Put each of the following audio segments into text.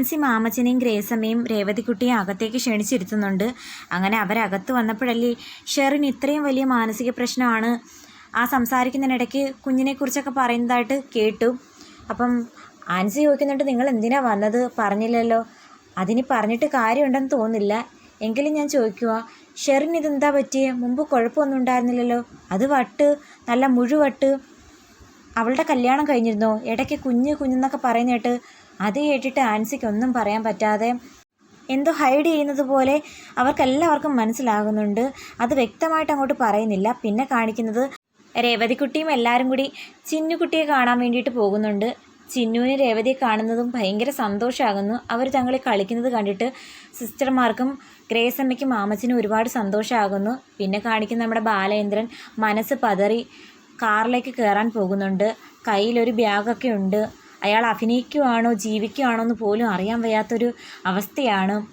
ആൻസി മാമച്ചനെയും ഗ്രേസമ്മയും രേവതിക്കുട്ടിയും അകത്തേക്ക് ക്ഷണിച്ചിരുത്തുന്നുണ്ട്. അങ്ങനെ അവരകത്ത് വന്നപ്പോഴല്ലേ ഷെറിൻ ഇത്രയും വലിയ മാനസിക പ്രശ്നമാണ്. ആ സംസാരിക്കുന്നതിനിടയ്ക്ക് കുഞ്ഞിനെക്കുറിച്ചൊക്കെ പറയുന്നതായിട്ട് കേട്ടു. അപ്പം ആൻസി ചോദിക്കുന്നുണ്ട് നിങ്ങൾ എന്തിനാ വന്നത്? പറഞ്ഞില്ലല്ലോ. അതിന് പറഞ്ഞിട്ട് കാര്യമുണ്ടെന്ന് തോന്നില്ല എങ്കിലും ഞാൻ ചോദിക്കുക ഷെറിൻ ഇതെന്താ പറ്റിയേ? മുമ്പ് കുഴപ്പമൊന്നും ഉണ്ടായിരുന്നില്ലല്ലോ. അത് വട്ട് നല്ല മുഴുവട്ട്. അവളുടെ കല്യാണം കഴിഞ്ഞിരുന്നോ? ഇടയ്ക്ക് കുഞ്ഞ് കുഞ്ഞെന്നൊക്കെ പറയുന്ന കേട്ട് അത് കേട്ടിട്ട് ആൻസിക്ക് ഒന്നും പറയാൻ പറ്റാതെ എന്തോ ഹൈഡ് ചെയ്യുന്നത് പോലെ അവർക്കെല്ലാവർക്കും മനസ്സിലാകുന്നുണ്ട്. അത് വ്യക്തമായിട്ട് അങ്ങോട്ട് പറയുന്നില്ല. പിന്നെ കാണിക്കുന്നത് രേവതിക്കുട്ടിയും എല്ലാവരും കൂടി ചിന്നുകുട്ടിയെ കാണാൻ വേണ്ടിയിട്ട് പോകുന്നുണ്ട്. ചിന്നുവിന് രേവതിയെ കാണുന്നതും ഭയങ്കര സന്തോഷമാകുന്നു അവർ തങ്ങളെ കളിക്കുന്നത് കണ്ടിട്ട് സിസ്റ്റർമാർക്കും ഗ്രേസമ്മയ്ക്കും മാമച്ചിനും ഒരുപാട് സന്തോഷമാകുന്നു പിന്നെ കാണിക്കുന്ന നമ്മുടെ ബാലേന്ദ്രൻ മനസ്സ് പതറി കാറിലേക്ക് കയറാൻ പോകുന്നുണ്ട്. കയ്യിലൊരു ബാഗൊക്കെ ഉണ്ട്. അയാൾ അഭിനയിക്കുവാണോ ജീവിക്കുവാണോ എന്ന് പോലും അറിയാൻ വയ്യാത്തൊരു അവസ്ഥയാണ്.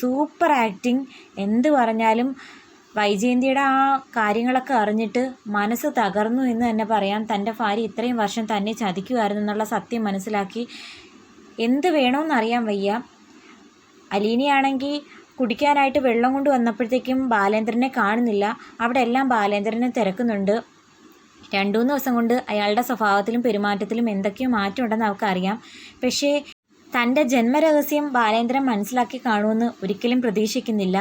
Super acting. എന്ത് പറഞ്ഞാലും വൈജയന്തിയുടെ ആ കാര്യങ്ങളൊക്കെ അറിഞ്ഞിട്ട് മനസ്സ് തകർന്നു എന്ന് തന്നെ പറയാം. തന്റെ ഭാര്യ ഇത്രയും വർഷം തന്നെ ചതിക്കുമായിരുന്നു എന്നുള്ള സത്യം മനസ്സിലാക്കി എന്ത് വേണമെന്നറിയാൻ വയ്യ. അലീനയാണെങ്കിൽ കുടിക്കാനായിട്ട് വെള്ളം കൊണ്ട് വന്നപ്പോഴത്തേക്കും ബാലേന്ദ്രനെ കാണുന്നില്ല. അവിടെ എല്ലാം ബാലേന്ദ്രനെ തിരക്കുന്നുണ്ട്. രണ്ടു മൂന്ന് ദിവസം കൊണ്ട് അയാളുടെ സ്വഭാവത്തിലും പെരുമാറ്റത്തിലും എന്തൊക്കെയോ മാറ്റമുണ്ടെന്ന് അവൾക്കറിയാം പക്ഷേ തന്റെ ജന്മരഹസ്യം ബാലേന്ദ്രൻ മനസ്സിലാക്കി കാണുമെന്ന് ഒരിക്കലും പ്രതീക്ഷിക്കുന്നില്ല.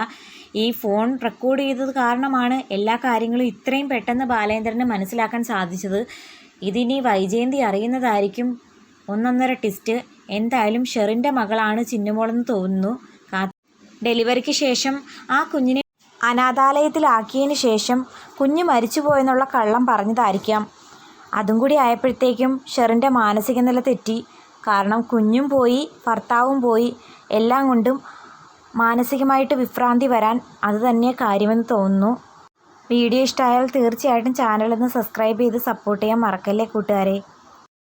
ഈ ഫോൺ റെക്കോർഡ് ചെയ്തത് കാരണമാണ് എല്ലാ കാര്യങ്ങളും ഇത്രയും പെട്ടെന്ന് ബാലേന്ദ്രന് മനസ്സിലാക്കാൻ സാധിച്ചത്. ഇതിനി വൈജയന്തി അറിയുന്നതായിരിക്കും. ഒന്നൊന്നര ടിസ്റ്റ് എന്തായാലും ഷെറിന്റെ മകളാണ് ചിന്നുമോളെന്ന് തോന്നുന്നു. ഡെലിവറിക്ക് ശേഷം ആ കുഞ്ഞിനെ അനാഥാലയത്തിലാക്കിയതിന് ശേഷം കുഞ്ഞ് മരിച്ചുപോയെന്നുള്ള കള്ളം പറഞ്ഞതായിരിക്കാം. അതും കൂടി ആയപ്പോഴത്തേക്കും ഷെറിന്റെ മാനസിക നില തെറ്റി. കാരണം കുഞ്ഞും പോയി ഭർത്താവും പോയി. എല്ലാം കൊണ്ടും മാനസികമായിട്ട് വിഭ്രാന്തി വരാൻ അത് തന്നെ കാര്യമെന്ന് തോന്നുന്നു. വീഡിയോ ഇഷ്ടമായാൽ തീർച്ചയായിട്ടും ചാനലൊന്ന് സബ്സ്ക്രൈബ് ചെയ്ത് സപ്പോർട്ട് ചെയ്യാൻ മറക്കല്ലേ കൂട്ടുകാരെ.